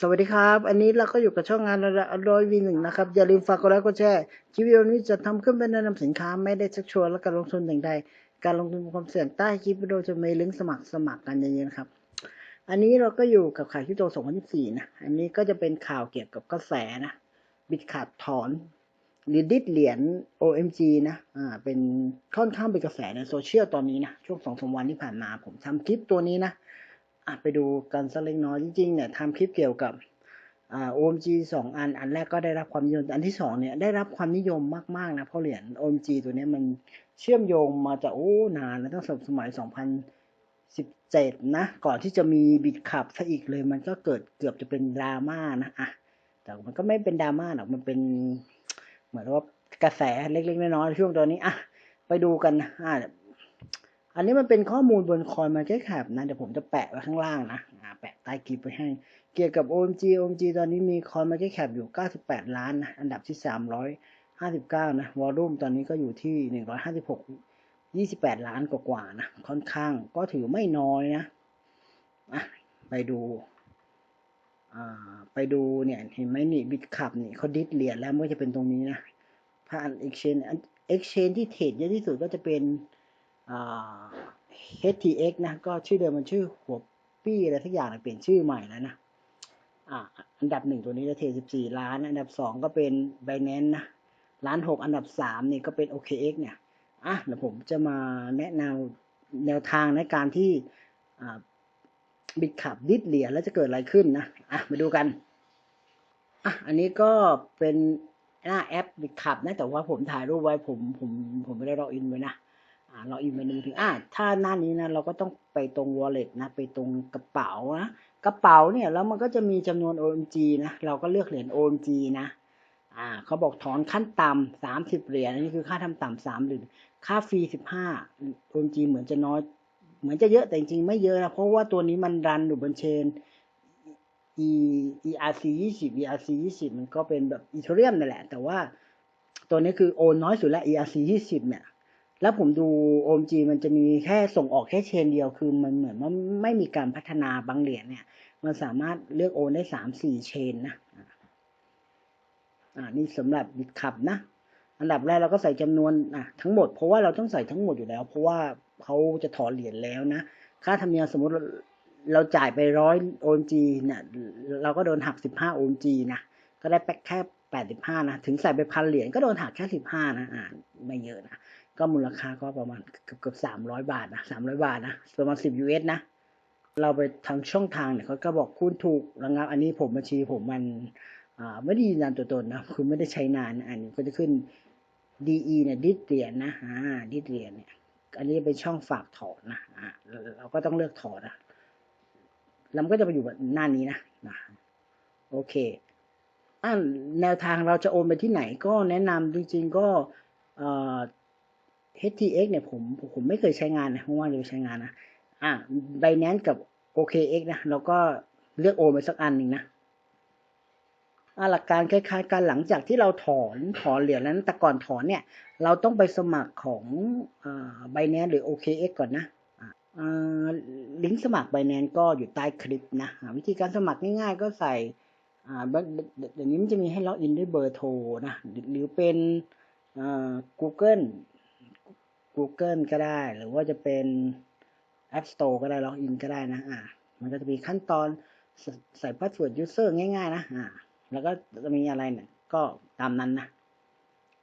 สวัสดีครับ อันนี้เราก็อยู่กับช่องงานร้อยวีหนึ่งนะครับ อย่าลืมฝากกดไลค์กดแชร์คลิปวิดีโอนี้จะทำขึ้นเป็นแนะนำสินค้าไม่ได้ชักชวนและการลงทุนอย่างใดการลงทุนความเสี่ยงใต้คลิปวิดีโอจะมีลิงก์สมัครสมัครกันเยอะๆนะครับ อันนี้เราก็อยู่กับข่ายคริปโต2024นะ อันนี้ก็จะเป็นข่าวเกี่ยวกับกระแสนะบิตขาดถอนหรือดิดเหรียญ OMG นะอ่าเป็นค่อนข้างเป็นกระแสในโซเชียลตอนนี้นะช่วงสองสามวันที่ผ่านมาผมทำคลิปตัวนี้นะ อะไปดูกันสักเล็กน้อยจริงๆเนี่ยทำคลิปเกี่ยวกับอ่า OMG สองอัน อันแรกก็ได้รับความนิยม อันที่สองเนี่ยได้รับความนิยมมากๆนะเพราะเหรียญ OMG ตัวนี้มันเชื่อมโยงมาจากโอ้นานแล้วตั้งแต่สมัย 2017 นะ ก่อนที่จะมีบิตขับซะอีกเลยมันก็เกิดเกือบจะเป็นดราม่านะอะแต่มันก็ไม่เป็นดราม่าหรอกมันเป็นเหมือนว่ากระแสเล็กๆน้อยๆช่วงตอนนี้อะไปดูกันนะอะ อันนี้มันเป็นข้อมูลบนคอยมาแค่แคปนะเดี๋ยวผมจะแปะไว้ข้างล่างนะแปะใต้คลิปไว้ให้ เกี่ยวกับ OMG OMG ตอนนี้มีคอยมาแค่แคปอยู่ 98 ล้านนะอันดับที่ 359 นะวอลลุ่มตอนนี้ก็อยู่ที่ 156 28 ล้านกว่าๆนะค่อนข้างก็ถือไม่น้อยนะอะไปดูไปดูเนี่ยเห็นไหมนี่บิตคับนี่เขาดิสเหรียญแล้วม่ว่าจะเป็นตรงนี้นะผ่าน exchange exchange ที่เทรดเยอะที่สุดก็จะเป็น HTX นะก็ชื่อเดิมมันชื่อหัวปี้อะไรสักอย่างเปลี่ยนชื่อใหม่แล้วนะอันดับหนึ่งตัวนี้จะเทรด14ล้าน อันดับสองก็เป็น Binance นะล้านหกอันดับสามนี่ก็เป็น OKX เนี่ยอะเดี๋ยวผมจะมาแนะนำแนวทางในการที่บิตขับดิดเหรียญแล้วจะเกิดอะไรขึ้นนะอะมาดูกันอะอันนี้ก็เป็นหน้าแอปบิตขับนะแต่ว่าผมถ่ายรูปไว้ผมผมผมไม่ได้ล็อกอินไว้นะ อ่าเราอินไปดูถึงอ่าถ้าหน้านี้นะเราก็ต้องไปตรง wallet นะ ไปตรงกระเป๋านะกระเป๋าเนี่ยแล้วมันก็จะมีจำนวน OMG นะเราก็เลือกเหรียญ OMG นะอ่าเขาบอกถอนขั้นต่ำสามสิบเหรียญอันนี้คือค่าทำต่ำสามเหรียญค่าฟรีสิบห้า OMG เหมือนจะน้อย เหมือนจะเยอะแต่จริงๆไม่เยอะนะเพราะว่าตัวนี้มันรันอยู่บนเชน E ERC 20 ERC 20 มันก็เป็นแบบอีเทเรียมนั่นแหละ แต่ว่าตัวนี้คือโอนน้อยสุดแล้ว ERC 20เนี่ย แล้วผมดู OMG มันจะมีแค่ส่งออกแค่เชนเดียว คือมันเหมือนว่าไม่มีการพัฒนาบางเหรียญเนี่ย มันสามารถเลือกโอนได้สามสี่เชนนะ อ่า นี่สำหรับบิตคับนะ อันดับแรกเราก็ใส่จำนวนอะทั้งหมด เพราะว่าเราต้องใส่ทั้งหมดอยู่แล้ว เพราะว่าเขาจะถอนเหรียญแล้วนะ ค่าธรรมเนียมสมมติเราจ่ายไปร้อย OMG เนี่ยเราก็โดนหักสิบห้า OMG นะ ก็ได้แค่แปดสิบห้านะ ถึงใส่ไปพันเหรียญก็โดนหักแค่สิบห้านะ อ่าไม่เยอะนะ ก็มูลค่าก็ประมาณเกือบเกือบสามร้อยบาทนะสามร้อยบาทนะประมาณสิบ US นะ เราไปทางช่องทางเนี่ยเขาก็บอกคุณถูกระงับอันนี้ผมบัญชีผมมันอ่าไม่ได้ยืนยันตัวตนนะคือไม่ได้ใช้นานอันนี้ก็จะขึ้น DE เนี่ยดิดเหรียญนะอ่าดิดเหรียญเนี่ยอันนี้เป็นช่องฝากถอนนะอ่าเราก็ต้องเลือกถอนนะแล้วมันก็จะไปอยู่แบบหน้านี้นะนะโอเคอ่าแนวทางเราจะโอนไปที่ไหนก็แนะนำจริงๆก็เอ่อ HTX เนี่ยผมผมไม่เคยใช้งานนะว่างๆจะไปใช้งานนะอ่า Binance กับ OKX นะเราก็เลือกโอไปสักอันหนึ่งนะอ่าหลักการคล้ายๆกันหลังจากที่เราถอนถอนเหรียญแล้วแต่ก่อนถอนเนี่ย เราต้องไปสมัครของอ่า Binance หรือ OKX ก่อนนะอ่าลิงก์สมัคร Binance ก็อยู่ใต้คลิปนะวิธีการสมัครง่ายๆ ก็ใส่อ่าเดี๋ยวนี้มันจะมีให้ล็อกอินด้วยเบอร์โทรนะหรือเป็นอ่า Google Google ก็ได้ หรือว่าจะเป็น App Store ก็ได้ล็อกอินก็ได้นะอ่ามันก็จะมีขั้นตอนใส่พาสเวิร์ดยูเซอร์ง่ายๆนะอ่าแล้วก็จะมีอะไรเนี่ย ก็ตามนั้นนะ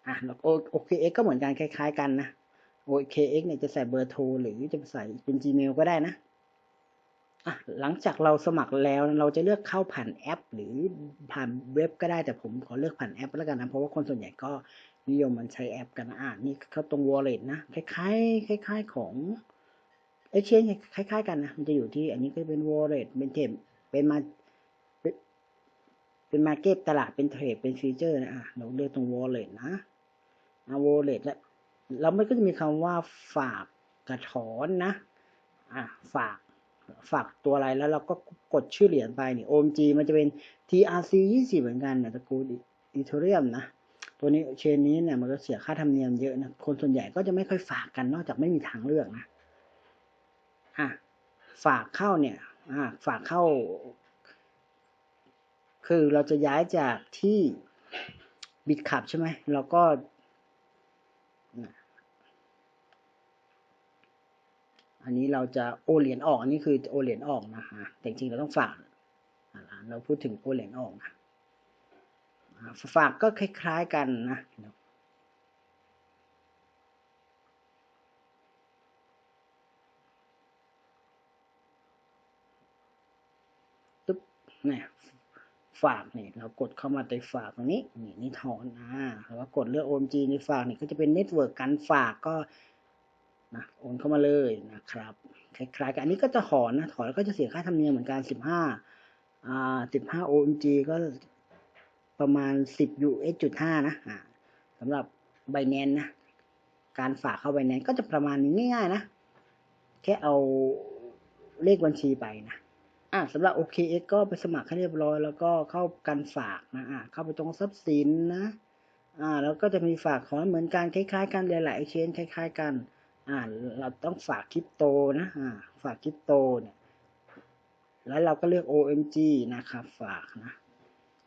อะแล้ว OKX ก็เหมือนกันคล้าย ๆ กันนะ OKX เนี่ยจะใส่เบอร์โทรหรือจะใส่เป็น Gmail ก็ได้นะอะหลังจากเราสมัครแล้วเราจะเลือกเข้าผ่านแอป หรือผ่านเว็บก็ได้แต่ผมขอเลือกผ่านแอปแล้วกันนะเพราะว่าคนส่วนใหญ่ก็ นิยมมันใช้แอปกันนะอ่านี่เข้าตรง wallet นะ คล้ายๆคล้าย ๆ ของ exchange คล้าย ๆ กันนะ มันจะอยู่ที่อันนี้ก็เป็น wallet เป็นเทมเป็นมาเป็นมาเก็ตตลาดเป็นเทรดเป็นฟีเจอร์นะอะเราเลือกตรง wallet นะอ่า wallet แล้วแล้วมันก็จะมีคำว่าฝากกระถอนนะอะฝากฝากตัวอะไรแล้วเราก็กดชื่อเหรียญไปนี่ OMG มันจะเป็น TRC 20เหมือนกันนะตระกูลอีเทเรียมนะ ตัวนี้เชนนี้เนี่ยมันก็เสียค่าธรรมเนียมเยอะนะคนส่วนใหญ่ก็จะไม่ค่อยฝากกันนอกจากไม่มีทางเลือกนะอะฝากเข้าเนี่ยอะฝากเข้า คือเราจะย้ายจากที่บิตขับใช่ไหมเราก็อันนี้เราจะโอเหรียญออกอันนี้คือโอเหรียญออกนะฮะแต่จริงๆเราต้องฝากเราพูดถึงโอเหรียญออกนะ ฝากก็คล้ายๆกันนะตึ๊บเนี่ยฝากเนี่ยเรากดเข้ามาในฝากตรงนี้นี่นี่ถอนอ่าแล้วก็กดเลือก OMG ในฝากนี่ก็จะเป็นเน็ตเวิร์กการฝากก็นะโอนเข้ามาเลยนะครับคล้ายๆกันอันนี้ก็จะถอนนะถอนแล้วก็จะเสียค่าธรรมเนียมเหมือนกันสิบห้าอ่าสิบห้า OMG ก็ ประมาณสิบ US จุดห้านะสำหรับ b บแนนนะ การฝากเข้า b บแนนก็จะประมาณนี้ง่าย ๆ นะ แค่เอาเลขบัญชีไปนะอ่าสำหรับ OKX ก็ไปสมัครให้เรียบร้อย แล้วก็เข้ากันฝากนะอ่าเข้าไปตรงทรัพย์สินนะอ่าแล้วก็จะมีฝากถอนเหมือนกันคล้ายๆ กันหลายๆเชนคล้าย ๆ กันอ่าเราต้องฝากคริปโตนะอ่าฝากคริปโตเนี่ยแล้วเราก็เลือก OMG นะครับฝากนะ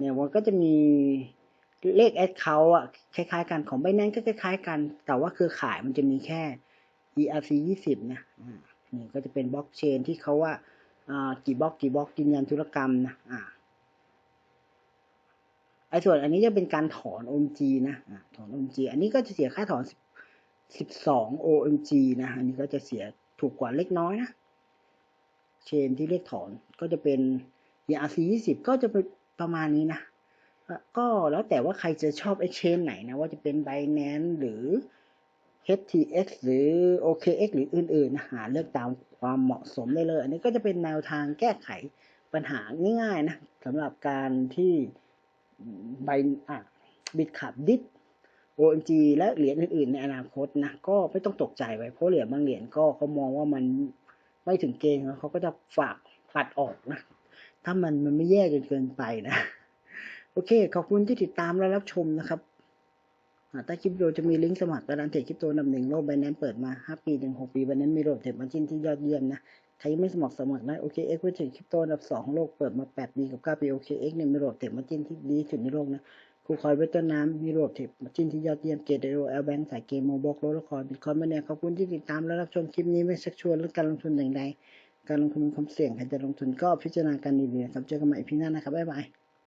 เนี่ยมันก็จะมีเลขแอดเขาอะคล้ายๆ กันของ b บ n a n c e ก็คล้ายๆ กัน แต่ว่าเครือข่ายมันจะมีแค่ ERC 20 นะอ่านี่ก็จะเป็นบล็อกเชนที่เขาว่าอ่ากี่บล็อกกี่บล็อกยืนยันธุรกรรมนะอ่าไอ้ส่วนอันนี้จะเป็นการถอน OMG นะอ่าถอน OMG อันนี้ก็จะเสียค่าถอน 12 OMG นะ อันนี้ก็จะเสียถูกกว่าเล็กน้อยนะ เชนที่เรียกถอนก็จะเป็น ERC 20 ก็จะเป็น ประมาณนี้นะ ก็แล้วแต่ว่าใครจะชอบ exchange ไหนนะ ว่าจะเป็น Binance หรือ HTX หรือ OKX หรืออื่นๆนะหาเลือกตามความเหมาะสมได้เลย อันนี้ก็จะเป็นแนวทางแก้ไขปัญหาง่ายๆนะสำหรับการที่ใบอะบิตขับดิส OMG และเหรียญอื่นๆ ในอนาคตนะก็ไม่ต้องตกใจไว้เพราะเหรียญบางเหรียญก็เขามองว่ามันไม่ถึงเกณฑ์เขาก็จะฝากปัดออกนะ ถ้ามันมันไม่แย่จนเกินไปนะ โอเค ขอบคุณที่ติดตามและรับชมนะครับใต้คลิปวิดีโอจะมีลิงก์สมัครการเทรดคริปโตนำหนึ่งโลกไบแนนเปิดมา 5 ปีถึง6ปีไบแนนมีระบบเทรดมาจิ้นที่ยอดเยี่ยมนะ ใครยังไม่สมัครสมัครได้โอเคเอ็กซ์เทรดคริปโตอันดับ2ของโลกเปิดมา 8 ปีกับ 9 ปีโอเคเอ็กซ์เนี่ยมีระบบเทรดมาจิ้นที่ดีที่สุดในโลกนะครูคอยเวทเตอร์น้ำมีระบบเทรดมาจิ้นที่ยอดเยี่ยมเกตเดโอแอลแบงค์สายเกมโมบอกโลละครบิตคอยน์มาเนี่ยขอบคุณที่ติดตามและรับชมคลิปนี้ไม่ชักชวนเรื่องการลงทุนอย่างใด การลงทุนมีความเสี่ยงใครจะลงทุนก็พิจารณากันดีๆนะครับ เจอกันใหม่พีหน้านะครับ บ๊ายบาย